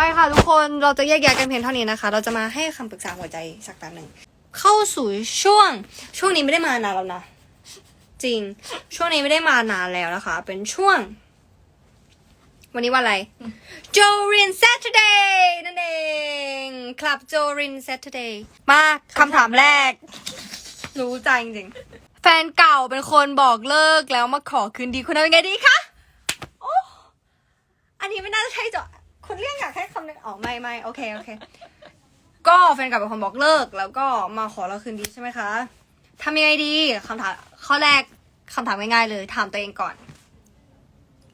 ไปค่ะทุกคนเราจะแยกแยะกันเพียงเท่านี้นะคะ เราจะมาให้คำปรึกษาหัวใจสักแป๊บหนึ่งเข้าสู่ช่วงช่วงนี้ไม่ได้มานานแล้วนะจริง ช่วงนี้ไม่ได้มานานแล้วนะคะ เป็นช่วง วันนี้ว่าอะไรโจริน Saturday นั่นเองคลับโจริน Saturday มาคำถามแรก รู้ใจจริงๆ แฟนเก่าเป็นคนบอกเลิกแล้วมาขอคืนดีคุณเอายังไงดีคะโอ้อันนี้ไม่น่าจะใช่จอ คุณเรียกอยากให้คำนึงอ๋อไม่ไม่โอเคโอเค ก็แฟนเก่าเป็นคนบอกเลิก แล้วก็มาขอเราคืนดีใช่ไหมคะทำยังไงดีคำถามข้อแรกคำถามง่ายๆเลยถามตัวเองก่อน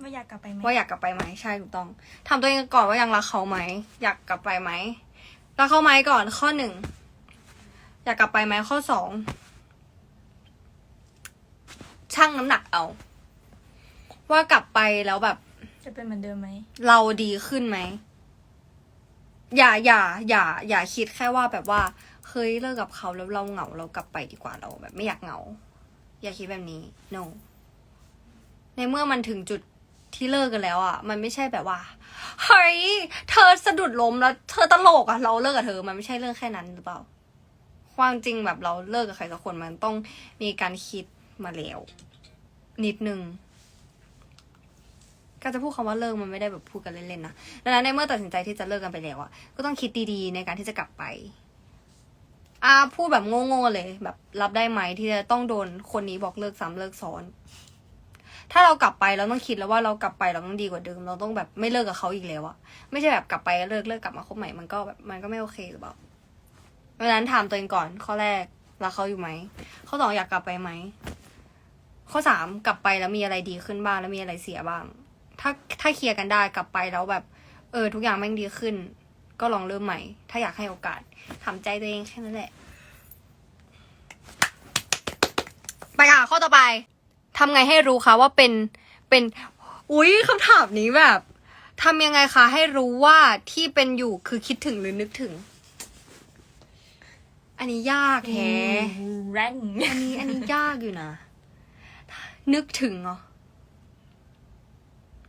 ว่าอยากกลับไปไหมว่าอยากกลับไปไหมใช่ถูกต้องถามตัวเองก่อนว่ายังรักเขาไหมอยากกลับไปไหมรักเขาไหมก่อน ข้อหนึ่งอยากกลับไปไหมข้อสองชั่งน้ำหนักเอา ว่ากลับไปแล้วแบบ จะเป็นเหมือนเดิมไหม เราดีขึ้นไหม อย่าอย่า อย่า อย่าคิดแค่ว่าแบบว่าเฮ้ยเลิกกับเขาแล้วเราเหงาเรากลับไปดีกว่าเราแบบไม่อยากเหงา อย่าคิดแบบนี้ no ในเมื่อมันถึงจุดที่เลิกกันแล้วอะ มันไม่ใช่แบบว่าเฮ้ยเธอสะดุดล้มแล้ว เธอตลกอะเราเลิกกับเธอ มันไม่ใช่เรื่องแค่นั้นหรือเปล่า ความจริงแบบเราเลิกกับใครสักคนมันต้องมีการคิดมาแล้ว นิดนึง การจะพูดคำว่าเลิกมันไม่ได้แบบพูดกันเล่นๆนะดังนั้นในเมื่อตัดสินใจที่จะเลิกกันไปแล้วอะก็ต้องคิดดีๆในการที่จะกลับไปอ่าพูดแบบโง่ๆเลย แบบรับได้ไหมที่จะต้องโดนคนนี้บอกเลิกซ้ำเลิกซ้อน ถ้าเรากลับไปเราต้องคิดแล้วว่าเรากลับไปเราต้องดีกว่าเดิม เราต้องแบบไม่เลิกกับเขาอีกแล้วอะไม่ใช่แบบกลับไปเลิกเลิกกลับมาคบใหม่มันก็แบบมันก็ไม่โอเคหรือเปล่าเพราะนั้นถามตัวเองก่อน ข้อแรกรักเขาอยู่ไหมข้อสองอยากกลับไปไหมข้อสามกลับไปแล้วมีอะไรดีขึ้นบ้างแล้วมีอะไรเสียบ้าง ถ้าถ้าเคลียร์กันได้กลับไปแล้วแบบ เออ ทุกอย่างแม่งดีขึ้น ก็ลองเริ่มใหม่ ถ้าอยากให้โอกาสถามใจตัวเองแค่นั้นแหละ ไปค่ะข้อต่อไปทำไงให้รู้คะว่าเป็นเป็น อุ๊ยคำถามนี้แบบทำยังไงคะ ให้รู้ว่าที่เป็นอยู่คือคิดถึงหรือนึกถึง อันนี้ยากแฮะแรงอันนี้อันนี้ยากอยู่นะ นึกถึงเหรอ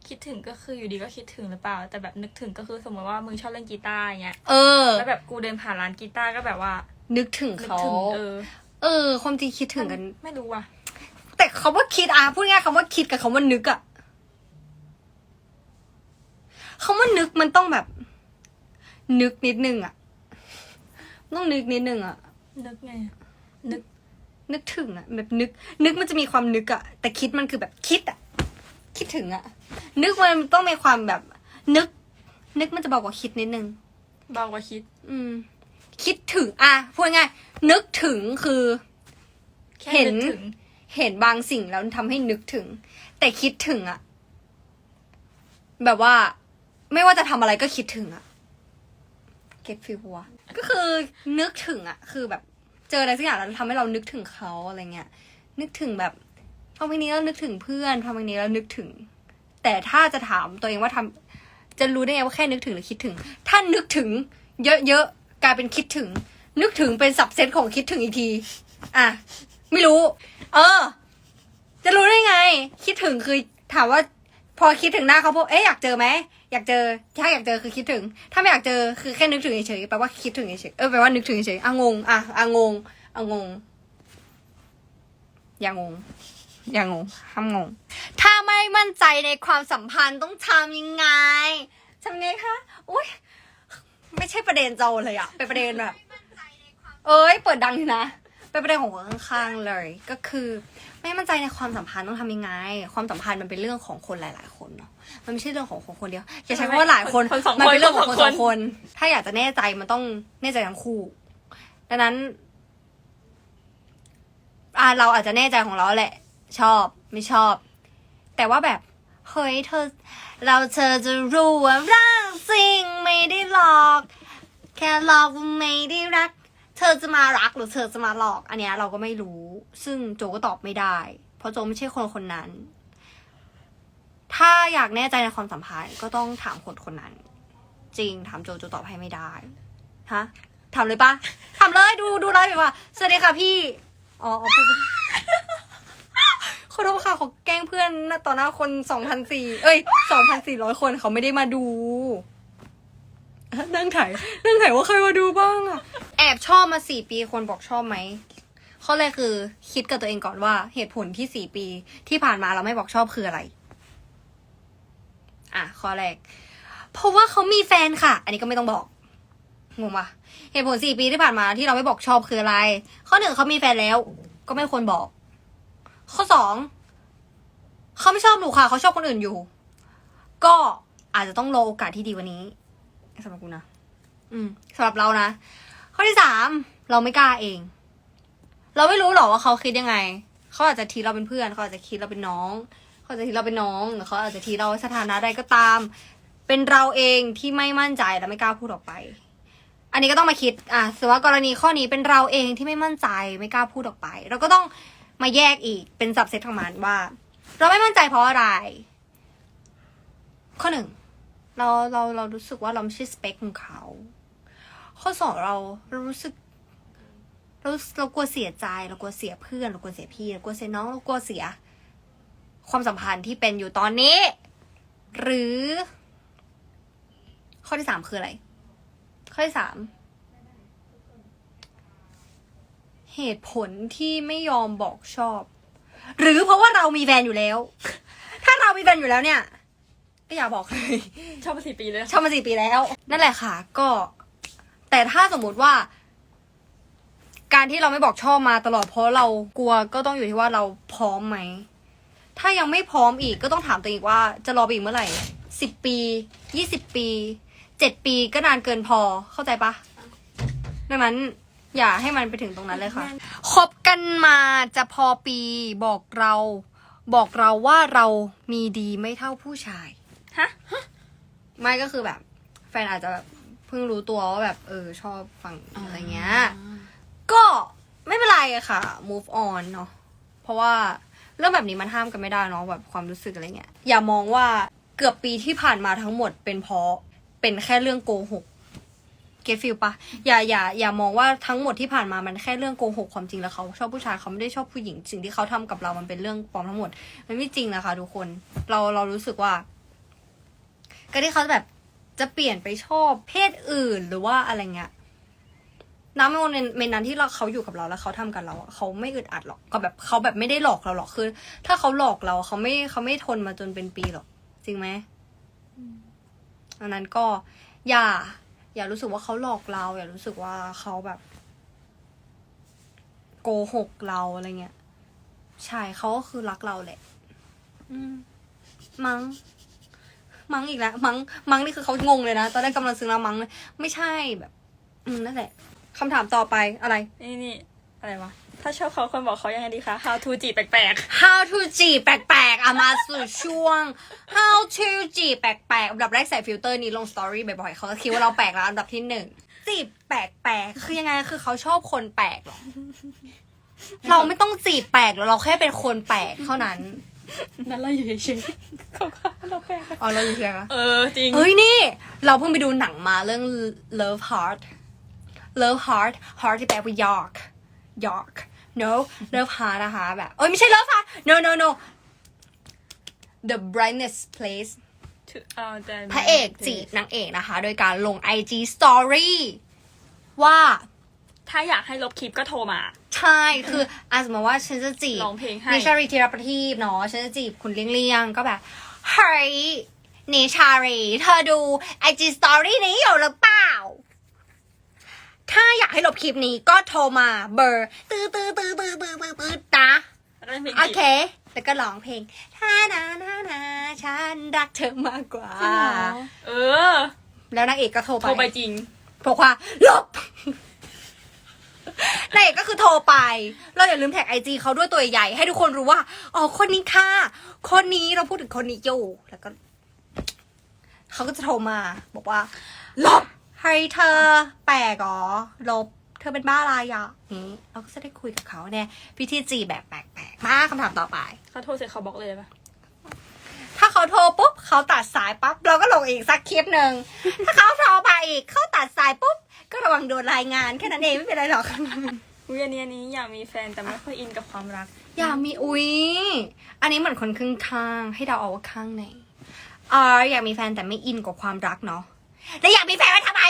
คิดถึงก็คืออยู่ดีก็คิดถึงหรือเปล่า แต่แบบนึกถึงก็คือสมมติว่ามึงชอบเล่นกีตาร์อย่างเงี้ยเออ แล้วแบบกูเดินผ่านร้านกีตาร์ก็แบบว่า นึกถึงนึกเขาถึงเออ เออ ความจริงคิดถึงกัน ไม่รู้ว่ะ แต่คำว่าคิดอะพูดง่ายๆคำว่าคิดกับคำว่านึกอะคำว่านึกมันต้องแบบ นึกนิดนึงอะต้องนึกนิดนึงอะนึกไงอะนึก นึกถึงอะแบบนึก นึกมันจะมีความนึกอะแต่คิดมันคือแบบคิดอะคิดถึงอะ นึกมันต้องมีความแบบ นึก นึกมันจะเบากว่าคิดนิดนึง เบากว่าคิด อืม คิดถึง อะพูดง่ายๆนึกถึงคือ แค่เห็นนึกถึงเห็นบางสิ่งแล้วทำให้นึกถึง แต่คิดถึงอะแบบว่า ไม่ว่าจะทำอะไรก็คิดถึงอะเก็ตฟิลวะก็คือนึกถึงอะคือแบบเจออะไรสักอย่างแล้วทำให้เรานึกถึงเขาอะไรเงี้ยนึกถึงแบบพอเพลงนี้แล้วนึกถึงเพื่อนพอเพลงนี้แล้วนึกถึง แต่ถ้าจะถามตัวเองว่าทำจะรู้ได้ไงว่าแค่นึกถึงหรือคิดถึง ถ้านึกถึง เยอะๆกลายเป็นคิดถึง นึกถึงเป็นสับเซตของคิดถึงอีกที อะ ไม่รู้ เออ จะรู้ได้ไง คิดถึงคือถามว่า พอคิดถึงหน้าเขาพบเอ๊ะอยากเจอไหมอยากเจอถ้าอยากเจอคือคิดถึง ถ้าไม่อยากเจอคือแค่นึกถึงเฉยๆแปลว่าคิดถึงเฉยๆเออแปลว่านึกถึงเฉยๆอะงงอะอะงงอะงงอย่างงอย่างงงห้ามงง ม่มั่นใจในความสัมพันธ์ต้องทำยังไงทำไงคะอุ้ยไม่ใช่ประเด็นโจเลยอะเป็นประเด็นแบบ เอ้ย เปิดดังอยู่นะ เป็นประเด็นของคนข้างๆเลย ก็คือ ไม่มั่นใจในความสัมพันธ์ต้องทำยังไง ความสัมพันธ์มันเป็นเรื่องของคนหลาย ๆ คนเนาะ มันไม่ใช่เรื่องของคนคนเดียว อย่าใช้คำว่าหลายคนคนสองคนมันเป็นเรื่องของคนคนสสอองงคคนนถ้าอยากจะแน่ใจมันต้องแน่ใจทั้งคู่ ดังนั้นอ่าเราอาจจะแน่ใจของเราแหละ ชอบไม่ชอบ แต่ว่าแบบเฮ้ยเธอ เราเธอจะรู้ว่ารักจริงไม่ได้หลอก แค่หลอกไม่ได้รัก เธอจะมารักหรือเธอจะมาหลอก อันเนี้ยเราก็ไม่รู้ ซึ่งโจก็ตอบไม่ได้ เพราะโจไม่ใช่คนคนนั้น ถ้าอยากแน่ใจในความสัมพันธ์ก็ต้องถามคนคนนั้น จริงถามโจโจตอบให้ไม่ได้ฮะถามเลยปะถามเลยดูดูไลฟ์ไปว่าสวัสดีค่ะพี่อ๋ออ๋อ ขอโทษค่ะเขาแกล้งเพื่อนหน้าต่อหน้าคนสองพันสี่เอ้ยสองพันสี่ร้อยคนเขาไม่ได้มาดู นั่งถ่ายนั่งถ่ายว่าใครมาดูบ้างอะแอบชอบมาสี่ปีคนบอกชอบไหมข้อแรกคือ คิดกับตัวเองก่อนว่าเหตุผลที่สี่ปีที่ผ่านมาเราไม่บอกชอบคืออะไร อะข้อแรก เพราะว่าเขามีแฟนค่ะ อันนี้ก็ไม่ต้องบอกงงปะเหตุผลสี่ปีที่ผ่านมาที่เราไม่บอกชอบคืออะไร ข้อหนึ่งเขามีแฟนแล้ว ก็ไม่ควรบอก ข้อสองเขาไม่ชอบหนูค่ะ เขาชอบคนอื่นอยู่ ก็อาจจะต้องรอโอกาสที่ดีกวันนี้สำหรับกูนะอืมสำหรับเรานะข้อที่สามเราไม่กล้าเอง เราไม่รู้หรอกว่าเขาคิดยังไง เขาอาจจะทีเราเป็นเพื่อนเขาอาจจะคิดเราเป็นน้อง เขาอาจจะทีเราเป็นน้องหรือเขาอาจจะทีเราสถานะใดก็ตาม เป็นเราเองที่ไม่มั่นใจและไม่กล้าพูดออกไป อันนี้ก็ต้องมาคิด อะสมมติว่ากรณีข้อนี้เป็นเราเองที่ไม่มั่นใจไม่กล้าพูดออกไป เราก็ต้อง มาแยกอีกเป็นสับเซตของมันว่า เราไม่มั่นใจเพราะอะไร ข้อหนึ่งเราเราเรารู้สึกว่าเราไม่ใช่สเปคของเขา ข้อสองเราเรารู้สึกเราเรากลัวเสียใจเรากลัวเสียเพื่อนเรากลัวเสียพี่เรากลัวเสียน้องเรากลัวเสีย ความสัมพันธ์ที่เป็นอยู่ตอนนี้ หรือ ข้อที่สามคืออะไร ข้อที่สาม เหตุผลที่ไม่ยอมบอกชอบ หรือเพราะว่าเรามีแฟนอยู่แล้ว ถ้าเรามีแฟนอยู่แล้วเนี่ย ก็อย่าบอกเลยชอบมาสี่ปีเลยชอบมาสี่ปีแล้ว นั่นแหละค่ะ ก็ แต่ถ้าสมมุติว่า การที่เราไม่บอกชอบมาตลอดเพราะเรากลัวก็ต้องอยู่ที่ว่าเราพร้อมไหมถ้ายังไม่พร้อมอีกก็ต้องถามตัวเองว่าจะรอไปอีกเมื่อไหร่สิบปียี่สิบปีเจ็ดปีก็นานเกินพอเข้าใจปะดังนั้น อย่าให้มันไปถึงตรงนั้นเลยค่ะคบกันมาจะพอปีบอกเรา บอกเราว่าเรามีดีไม่เท่าผู้ชายฮะไม่ก็คือแบบ แฟนอาจจะแบบเพิ่งรู้ตัวว่าแบบเออชอบฝั่งอะไรเงี้ยก็ไม่เป็นไรอะค่ะ move on เนาะเพราะว่าเรื่องแบบนี้มันห้ามกันไม่ได้เนาะแบบความรู้สึกอะไรเงี้ยอย่ามองว่าเกือบปีที่ผ่านมาทั้งหมดเป็นเพราะเป็นแค่เรื่องโกหก เกฟิลปะอย่าอย่าอย่ามองว่าทั้งหมดที่ผ่านมามันแค่เรื่องโกหกความจริงแล้วเขาชอบผู้ชายเขาไม่ได้ชอบผู้หญิงสิ่งที่เขาทำกับเรามันเป็นเรื่องปลอมทั้งหมด มันไม่จริงนะคะ ทุกคนเราเรารู้สึกว่าการที่เขาแบบจะเปลี่ยนไปชอบเพศอื่นหรือว่าอะไรเงี้ยน้ำในโมเมนต์นั้นที่เราเขาอยู่กับเราแล้วเขาทำกับเราอะเขาไม่อึดอัดหรอกก็แบบเขาแบบไม่ได้หลอกเราหรอกคือ ถ้าเขาหลอกเราเขาไม่เขาไม่ทนมาจนเป็นปีหรอก จริงไหมดังนั้นก็อย่า อย่ารู้สึกว่าเขาหลอกเรา อย่ารู้สึกว่าเขาแบบ โกหกเราอะไรเงี้ยใช่เขาก็คือรักเราแหละ อืม มัง้งมั้งอีกแล้ว มัง้งมั้งนี่คือเขางงเลยนะตอนแรกกำลังซึ้งแล้วมั้งเลยไม่ใช่แบบ อืมนั่นแหละคำถามต่อไปอะไร นี่นี่อะไรวะ ถ้าชอบเขาคนบอกเขายังไงดีคะ how to จีบแปลก How to จีบแปลกๆอะมาสู่ช่วง How to จีบแปลกๆอันดับแรกใส่ฟิลเตอร์นี้ลงสตอรี่บ่อยๆเขาจะคิดว่าเราแปลกแล้วอันดับที่หนึ่งจีบแปลกๆคือยังไงคือเขาชอบคนแปลกเหรอเราไม่ต้องจีบแปลกหรอกเราแค่เป็นคนแปลกเท่านั้นๆ นั่นเราอยู่เฉยๆเขาค่ะเราแปลกอ๋อเราอยู่เฉยๆเออ จริงเฮ้ยนี่ เราเพิ่งไปดูหนังมาเรื่อง Love Heart Love Heart Heart ที่แปลว่า York York no Love Heart นะคะแบบเอ้ยไม่ใช่ Love Heart no no no The brightest place ถือเอาแต่พระเอกจีบนางเอกนะคะ โดยการลง IG Story ว่าถ้าอยากให้ลบคลิปก็โทรมา ใช่คืออาสมมติว่าฉันจะจีบร้องเพลงให้นิชารีธีรประทีปเนาะฉันจะจีบคุณเลี่ยงเลี่ยงๆก็แบบเฮ้ยนิชารีเธอดู IG Story นี้อยู่หรือเปล่า ถ้าอยากให้ลบคลิปนี้ก็โทรมาเบอร์ตื้อตื้อตื้อตื้อตื้อตื้อตื้อนะแล้วก็เพลงโอจีบเค แล้วก็ร้องเพลงท่านานานาฉันรักเธอมากกว่า เออ แล้วนางเอกก็โทรไปโทรไปจริงบอกว่าลบนางเอกก็คือโทรไป เราอย่าลืมแท็กไอจีเขาด้วยตัวใหญ่ให้ทุกคนรู้ว่า อ๋อ คนนี้ค่ะ คนนี้เราพูดถึงคนนี้อยู่ แล้วก็ เขาก็จะโทรมา บอกว่าลบ เฮ้ยเธอแปลกเหรอลบ เธอเป็นบ้าอะไรอะนี้เราก็จะได้คุยกับเขาเนี่ยพิธีจีแบบแปลกๆ มากคำถามต่อไป เขาโทรเสร็จเขาบล็อกเลยปะถ้าเขาโทรปุ๊บเขาตัดสายปั๊บเราก็ลงอีกสักคลิปหนึ่งถ้าเขาโทรไปอีกเขาตัดสายปุ๊บก็ระวังโดนรายงานแค่นั้นเองไม่เป็นไรหรอกอุ้ยอันนี้อันนี้อยากมีแฟนแต่ไม่ค่อยอินกับความรัก อยากมีอุ๊ยอันนี้เหมือนคนครึ่งข้างให้เดาเอาว่าข้างไหนอ่าอยากมีแฟนแต่ไม่อินกับความรักเนาะ แล้วอยากมีแฟนไว้ทำไม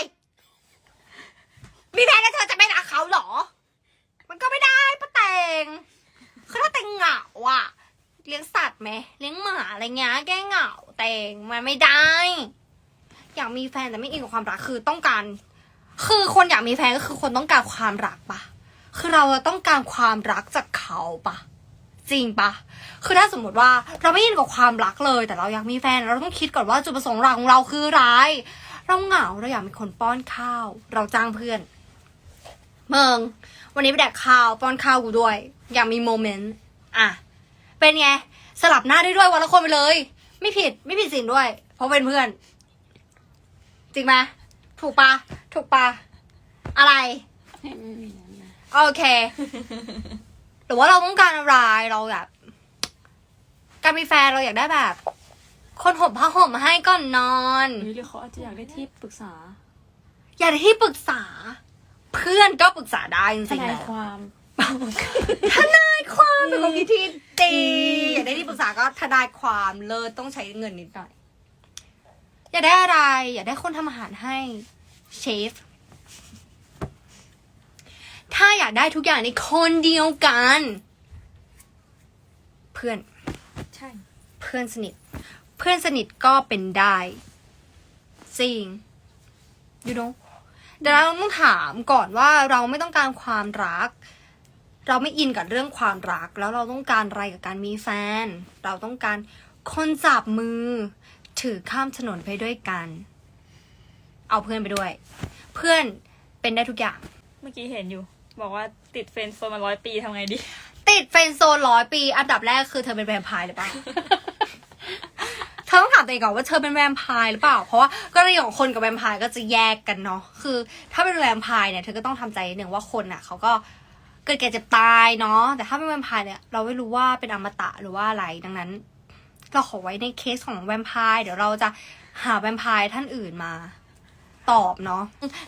มีแฟนแล้วเธอจะไม่รักเขาเหรอ มันก็ไม่ได้ป้าแตงเขาถ้าแตงเหงาอะ เลี้ยงสัตว์ไหมเลี้ยงหมาอะไรเงี้ยแก้เหงาแตงมันไม่ได้ อยากมีแฟนแต่ไม่อินกับความรักคือต้องการ คือคนอยากมีแฟนก็คือคนต้องการความรักปะคือเราต้องการความรักจากเขาปะจริงปะคือถ้าสมมติว่าเราไม่ยินกับความรักเลย แต่เราอยากมีแฟน เราต้องคิดก่อนว่าจุดประสงค์หลักของเราคืออะไร เราเหงาเราอยากมีคนป้อนข้าว เราจ้างเพื่อน เมืองวันนี้ไปแดกข้าวป้อนข้าวกูด้วย อยากมีโมเมนต์อะเป็นไงสลับหน้าได้ด้วยวันละคนไปเลย ไม่ผิดไม่ผิดสิ่งด้วย เพราะเป็นเพื่อน จริงไหมถูกปะถูกปะอะไรโอเค หรือว่าเราต้องการอะไรเราอยากการมีแฟนเราอยากได้แบบ คนห่มผ้าห่มมาให้ก่อนนอน หรือเขาอาจจะอยากได้ที่ปรึกษาอยากได้ที่ปรึกษา เพื่อนก็ปรึกษาได้จทริงๆนายแล้วความ ทนายความเป็นคนมีที่ดีอยากได้ที่ปรึกษาก็ทนายความเลิศต้องใช้เงินนิดหน่อยอยากได้อะไร อยากได้คนทำอาหารให้เชฟถ้าอยากได้ทุกอย่างในคนเดียวกัน เพื่อน ใช่ เพื่อนสนิท เพื่อนสนิทก็เป็นได้จริง you know แต่เราต้องถามก่อนว่าเราไม่ต้องการความรัก เราไม่อินกับเรื่องความรัก แล้วเราต้องการอะไรกับการมีแฟน เราต้องการคนจับมือ ถือข้ามถนนไปด้วยกัน เอาเพื่อนไปด้วย เพื่อนเป็นได้ทุกอย่าง เมื่อกี้เห็นอยู่ บอกว่าติดเฟรนด์โซนมาร้อยปีทำไงดี ติดเฟรนด์โซนร้อยปี อันดับแรกคือเธอเป็นแวมไพร์หรือเปล่าเธอ ตัวเองก่อนว่าเธอเป็นแวมไพร์หรือเปล่า เพราะว่ากรณีของคนกับแวมไพร์ก็จะแยกกันเนาะคือ ถ้าเป็นแวมไพร์เนี่ยเธอก็ต้องทำใจนิดนึงว่าคนอะเขาก็เกิดแก่เจ็บตายเนาะแต่ถ้าเป็นแวมไพร์เนี่ยเราไม่รู้ว่าเป็นอมตะหรือว่าอะไรดังนั้น เราขอไว้ในเคสของแวมไพร์เดี๋ยวเราจะหาแวมไพร์ท่านอื่นมาตอบเนาะ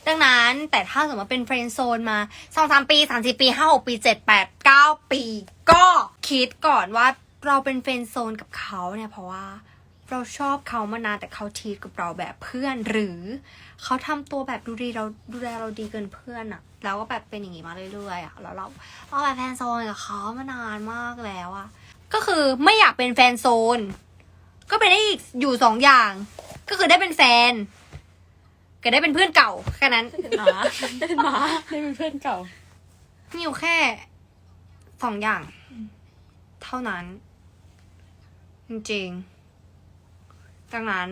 ดังนั้นแต่ถ้าสมมติเป็นเฟรนด์โซนมาสองสามปีสามสี่ปีห้าหกปีเจ็ดแปดเก้าปี ก็คิดก่อนว่าเราเป็นเฟรนด์โซนกับเขาเนี่ยเพราะว่า เราชอบเขามานานแต่เขาทีกับเราแบบเพื่อน หรือเขาทำตัวแบบดูดีเราดูแลเราดีเกินเพื่อนอะแล้วก็แบบเป็นอย่างงี้มาเรื่อยๆอะแล้วเราเอาแบบแฟนโซนกับเขามานานมากแล้วอะก็คือไม่อยากเป็นแฟนโซน ก็เป็นได้อีกอยู่สองอย่าง ก็คือได้เป็นแฟนกับได้เป็นเพื่อนเก่าแค่นั้นหมาได้เป็นหมาได้เป็นเพื่อนเก่ามีอยู่แค่สองอย่าง เท่านั้น จริงๆ ดังนั้น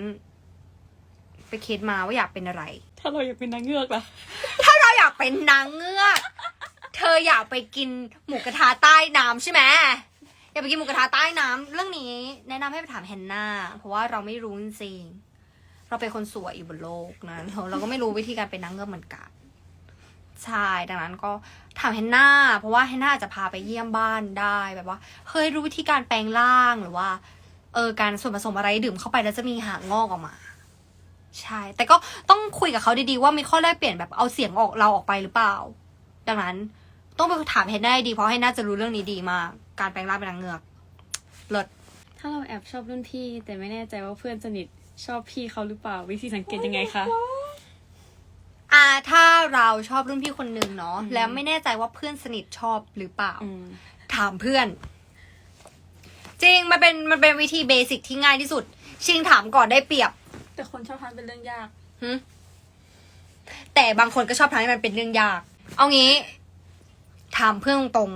ไปคิดมาว่าอยากเป็นอะไร ถ้าเราอยากเป็นนางเงือกล่ะ ถ้าเราอยากเป็นนางเงือก เธออยากไปกินหมูกระทะใต้น้ำใช่ไหมอยากไปกินหมูกระทะใต้น้ำเรื่องนี้ แนะนำให้ไปถามแฮนนาเพราะว่าเราไม่รู้จริงๆเราเป็นคนสวยอยู่บนโลกนะเราเราก็ไม่รู้วิธีการเป็นนางเงือกเหมือนกันใช่ดังนั้นก็ถามแฮนนาเพราะว่าแฮนนาอาจจะพาไปเยี่ยมบ้านได้แบบว่าเฮ้ยรู้วิธีการแปลงร่างหรือว่า เออการส่วนผสมอะไรดื่มเข้าไปแล้วจะมีหางงอกออกมา ใช่ แต่ก็ต้องคุยกับเขาดีๆว่ามีข้อแลกเปลี่ยนแบบเอาเสียงออกเราออกไปหรือเปล่า ดังนั้น ต้องไปถามแฮนนาดีเพราะแฮนนาจะรู้เรื่องนี้ดีมากการแปลงร่างเป็นนางเงือกเลิศถ้าเราแอบชอบรุ่นพี่ แต่ไม่แน่ใจว่าเพื่อนสนิทชอบพี่เขาหรือเปล่าวิธีสังเกตยังไงคะอ่าถ้าเราชอบรุ่นพี่คนหนึ่งเนาะอืมแล้วไม่แน่ใจว่าเพื่อนสนิทชอบหรือเปล่าอืมถามเพื่อน จริงมันเป็นมันเป็นวิธีเบสิกที่ง่ายที่สุด ชิงถามก่อนได้เปรียบแต่คนชอบทำเป็นเรื่องยาก หึแต่บางคนก็ชอบทำให้มันเป็นเรื่องยาก เอางี้ ถามเพื่อนตรง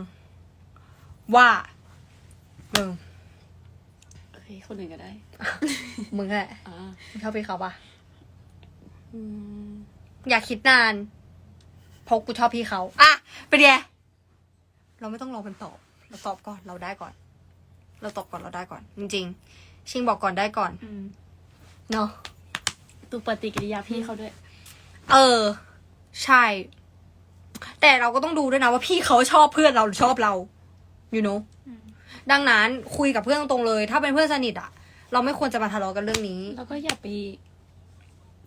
ๆว่ามึงโอเค คนอื่นก็ได้ มึงแหละอ่ามึงชอบพี่เขาปะอืมอย่าคิดนานเพราะกูชอบพี่เขาอะเป็นไงเราไม่ต้องรอมันตอบเราตอบก่อนเราได้ก่อน เราตอบก่อนเราได้ก่อน จริง ๆ ชิงบอกก่อนได้ก่อนอืมเนาะดูปฏิกิริยาพี่เขาด้วย เออ ใช่ แต่เราก็ต้องดูด้วยนะว่าพี่เขาชอบเพื่อนเราหรือชอบเรา you know อืม ดังนั้นคุยกับเพื่อนตรงๆเลย ถ้าเป็นเพื่อนสนิทอะเราไม่ควรจะมาทะเลาะกันเรื่องนี้ แล้วก็อย่าไป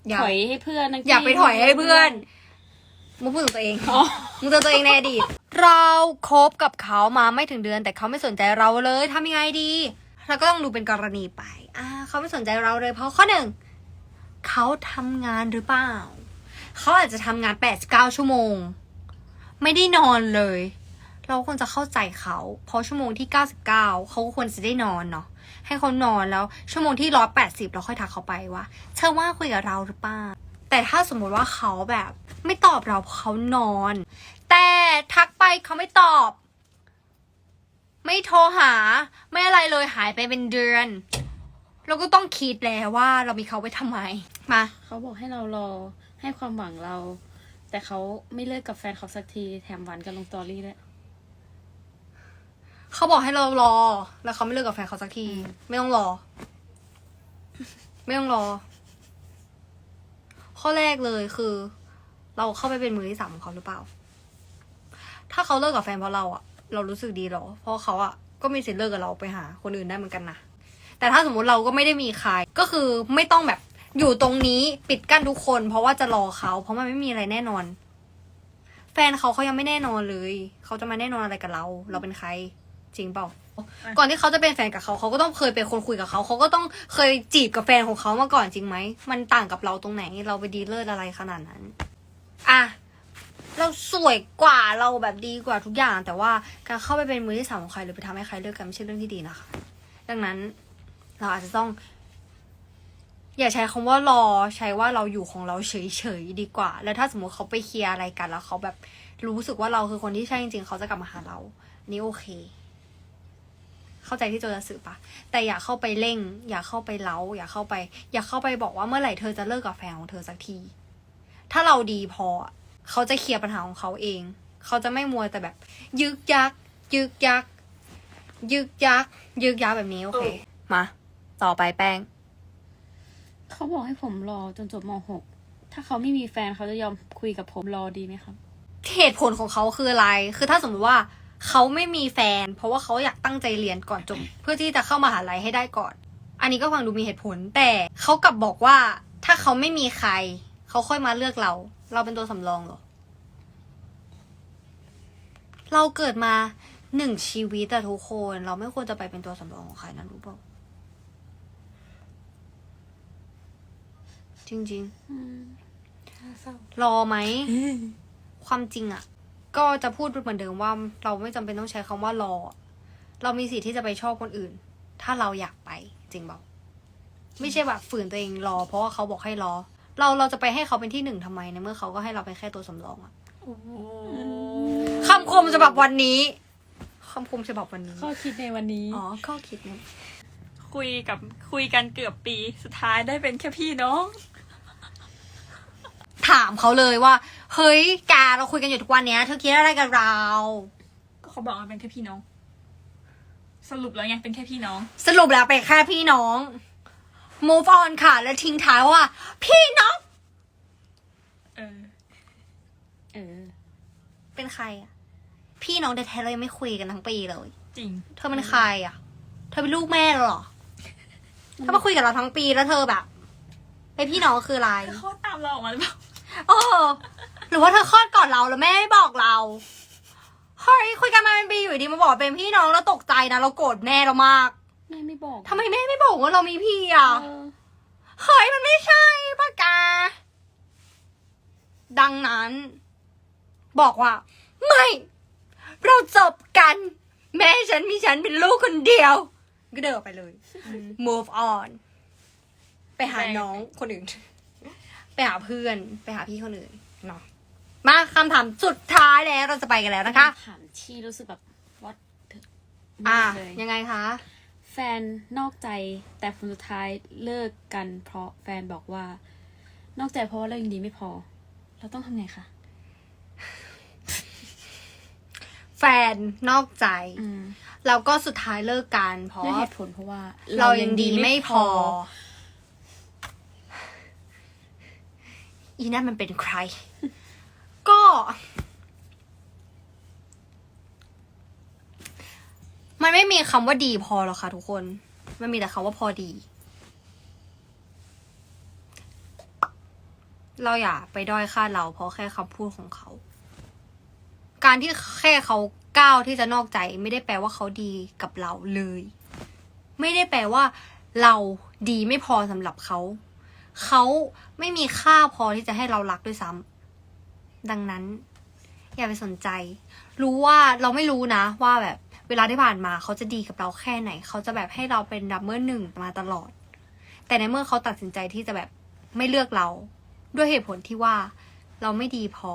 อย่า ถอยให้เพื่อนนะอย่าไปถอยให้เพื่อน มึงพูดถึงตัวเองอ๋อ มึงเจอตัวเองในอดีต เราคบกับเขามาไม่ถึงเดือน แต่เขาไม่สนใจเราเลยทำยังไงดี เราก็ต้องดูเป็นกรณีไปอ่าเขาไม่สนใจเราเลย เพราะข้อหนึ่งเขาทำงานหรือเปล่า เขาอาจจะทำงานแปดเก้าชั่วโมง ไม่ได้นอนเลย เราควรจะเข้าใจเขา เพราะชั่วโมงที่เก้าสิบเก้าเขาก็ควรจะได้นอนเนาะ ให้เขานอนแล้วชั่วโมงที่ร้อยแปดสิบเราค่อยทักเขาไปว่า เธอว่าคุยกับเราหรือเปล่า แต่ถ้าสมมุติว่าเขาแบบ ไม่ตอบเราเพราะเขานอน แต่ทักไปเขาไม่ตอบ ไม่โทรหา ไม่อะไรเลยหายไปเป็นเดือน เราก็ต้องคิดแล้วว่าเรามีเขาไว้ทำไม มา เขาบอกให้เรารอให้ความหวังเรา แต่เขาไม่เลิกกับแฟนเขาสักทีแถมหวานกันลงตอรี่ด้วยเขาบอกให้เรารอ แล้วเขาไม่เลิกกับแฟนเขาสักที ไม่ต้องรอ ไม่ต้องรอ ข้อแรกเลยคือ เราเข้าไปเป็นมือที่สามของเขาหรือเปล่า ถ้าเขาเลิกกับแฟนเพราะเราอะเรารู้สึกดีหรอ เพราะเขาอะก็มีสิทธิ์เลิกกับเราไปหา คนอื่นได้เหมือนกันนะ แต่ถ้าสมมติเราก็ไม่ได้มีใคร ก็คือไม่ต้องแบบอยู่ตรงนี้ปิดกั้นทุกคน เพราะว่าจะรอเขา เพราะมันไม่มีอะไรแน่นอน แฟนเขาเขายังไม่แน่นอนเลย เขาจะมาแน่นอนอะไรกับเรา เราเป็นใคร จริงเปล่า ก่อนที่เขาจะเป็นแฟนกับเขาเขาก็ต้องเคยเป็นคนคุยกับเขา เขาก็ต้องเคยจีบกับแฟนของเขามาก่อนจริงไหม มันต่างกับเราตรงไหน เราไปดีเลิศอะไรขนาดนั้น อะเราสวยกว่าเราแบบดีกว่าทุกอย่าง แต่ว่าการเข้าไปเป็นมือที่สามของใครหรือไปทำให้ใครเลิกกันไม่ใช่เรื่องที่ดีนะคะ ดังนั้นเราอาจจะต้อง อย่าใช้คำว่ารอใช้ว่าเราอยู่ของเราเฉยๆดีกว่า แล้วถ้าสมมติเขาไปเคลียร์อะไรกันแล้วเขาแบบรู้สึกว่าเราคือคนที่ใช่จริงๆเขาจะกลับมาหาเรานนี่โอเค เข้าใจที่โจจะสื่อปะแต่อย่าเข้าไปเร่ง อย่าเข้าไปเล้า อย่าเข้าไป อย่าเข้าไปบอกว่าเมื่อไหร่เธอจะเลิกกับแฟนของเธอสักที ถ้าเราดีพออะเขาจะเคลียร์ปัญหาของเขาเอง เขาจะไม่มัวแต่แบบ ยึกยัก ยึกยัก ยึกยัก ยึกยักแบบนี้โอเค มา ต่อไปแป้ง เขาบอกให้ผมรอจนจบม .6 ถ้าเขาไม่มีแฟนเขาจะยอมคุยกับผมรอดีไหมครับ เหตุผลของเขาคืออะไร คือถ้าสมมติว่าเขาไม่มีแฟน เพราะว่าเขาอยากตั้งใจเรียนก่อนจบ เพื่อที่จะเข้ามาหาลัยให้ได้ก่อน อันนี้ก็ฟังดูมีเหตุผล แต่เขากลับบอกว่าถ้าเขาไม่มีใคร เขาค่อยมาเลือกเรา เราเป็นตัวสำรองเหรอ เราเกิดมาหนึ่งชีวิตแต่ทุกคน เราไม่ควรจะไปเป็นตัวสำรองของใครนะรู้เปล่าจริงๆรอไหม ความจริงอะก็จะพูดเหมือนเดิมว่า เราไม่จำเป็นต้องใช้คำว่ารอ เรามีสิทธิ์ที่จะไปชอบคนอื่น ถ้าเราอยากไป จริงเปล่าไม่ใช่แบบฝืนตัวเองรอ เพราะว่าเขาบอกให้รอ เราเราจะไปให้เขาเป็นที่หนึ่งทำไมในเมื่อเขาก็ให้เราเป็นแค่ตัวสำรองอะโอ้โหคำคมฉบับวันนี้คำคมฉบับวันนี้ข้อคิดในวันนี้ อ๋อข้อคิดนะคุยกับคุยกันเกือบปีสุดท้ายได้เป็นแค่พี่น้อง ถามเขาเลยว่า เฮ้ยแกเราคุยกันอยู่ทุกวันเนี้ย เธอคิดอะไรกับเรา ก็เขาบอกว่าเป็นแค่พี่น้อง สรุปแล้วไงเป็นแค่พี่น้อง สรุปแล้วเป็นแค่พี่น้อง move on ค่ะ แล้วทิ้งท้ายว่า พี่น้องเออ เออ เป็นใครอะพี่น้องแต่แท้ๆเรายังไม่คุยกันทั้งปีเลย จริง เธอเป็นใครอะเธอเป็นลูกแม่เราเหรอถ้ามาคุยกับเราทั้งปีแล้วเธอแบบเป็นพี่น้องคืออะไรเขาตามเราออกมาหรือเปล่าโอ้หรือว่าเธอคลอดก่อนเราแล้วแม่ไม่บอกเราเฮ้ยคุยกันมาเป็นปีอยู่ดีมาบอกเป็นพี่น้องแล้วตกใจนะเราโกรธแม่เรามาก แม่ไม่บอกทำไมแม่ไม่บอกว่าเรามีพี่อะเออเฮ้ยมันไม่ใช่ปากกา ดังนั้น บอกว่า ไม่ เราจบกัน แม่ฉันมีฉันเป็นลูกคนเดียว ก็เดินออกไปเลย move on ไปหาน้องคนอื่น ไปหาเพื่อน ไปหาพี่คนอื่นเนาะมาคำถามสุดท้ายแล้วเราจะไปกันแล้วนะคะ ถามที่รู้สึกแบบวัดอะ เลยยังไงคะ แฟนนอกใจแต่ผลสุดท้ายเลิกกัน เพราะแฟนบอกว่า นอกใจเพราะว่าเรายังดีไม่พอ เราต้องทำไงคะแฟนนอกใจ อืมแล้วก็สุดท้ายเลิกกันเพราะด้วยเหตุผลเพราะว่าเรายังดีไม่พอ อีนั่นมันเป็นใคร ก็ มัน ไม่มีคำว่าดีพอหรอกค่ะทุกคน มันมีแต่คำว่าพอดี เราอย่าไปด้อยค่าเราเพราะแค่คำพูดของเขา การที่แค่เขาก้าวที่จะนอกใจ ไม่ได้แปลว่าเขาดีกับเราเลย ไม่ได้แปลว่า เราดีไม่พอสำหรับเขา เขาไม่มีค่าพอที่จะให้เรารักด้วยซ้ำดังนั้น อย่าไปสนใจ รู้ว่าเราไม่รู้นะว่าแบบ วลาที่ผ่านมาเขาจะดีกับเราแค่ไหน เขาจะแบบให้เราเป็นดับเบิลหนึ่งมาตลอด แต่ในเมื่อเขาตัดสินใจที่จะแบบไม่เลือกเรา ด้วยเหตุผลที่ว่าเราไม่ดีพอ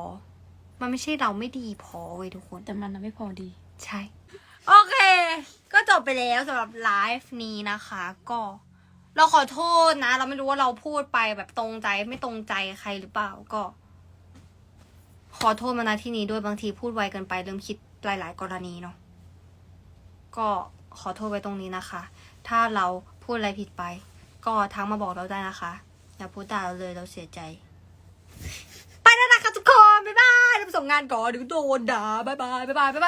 มันไม่ใช่เราไม่ดีพอเว้ยทุกคน แต่มันน่ะไม่พอดี ใช่ โอเค ก็จบไปแล้วสำหรับไลฟ์นี้นะคะ ก็ เราขอโทษนะ เราไม่รู้ว่าเราพูดไปแบบตรงใจไม่ตรงใจใครหรือเปล่าก็ ขอโทษมาณที่นี้ด้วยบางทีพูดไวเกินไปลืมคิดหลาย ๆ กรณีเนาะ ก็ขอโทษไว้ตรงนี้นะคะ ถ้าเราพูดอะไรผิดไป ก็ทักมาบอกเราได้นะคะ อย่าพูดด่าเราเลยเราเสียใจ ไปแล้วนะคะทุกคน บ๊ายบายเราไปส่งงานก่อนเดี๋ยวโดนด่าบ๊ายบายบ๊ายบายบ๊ายบาย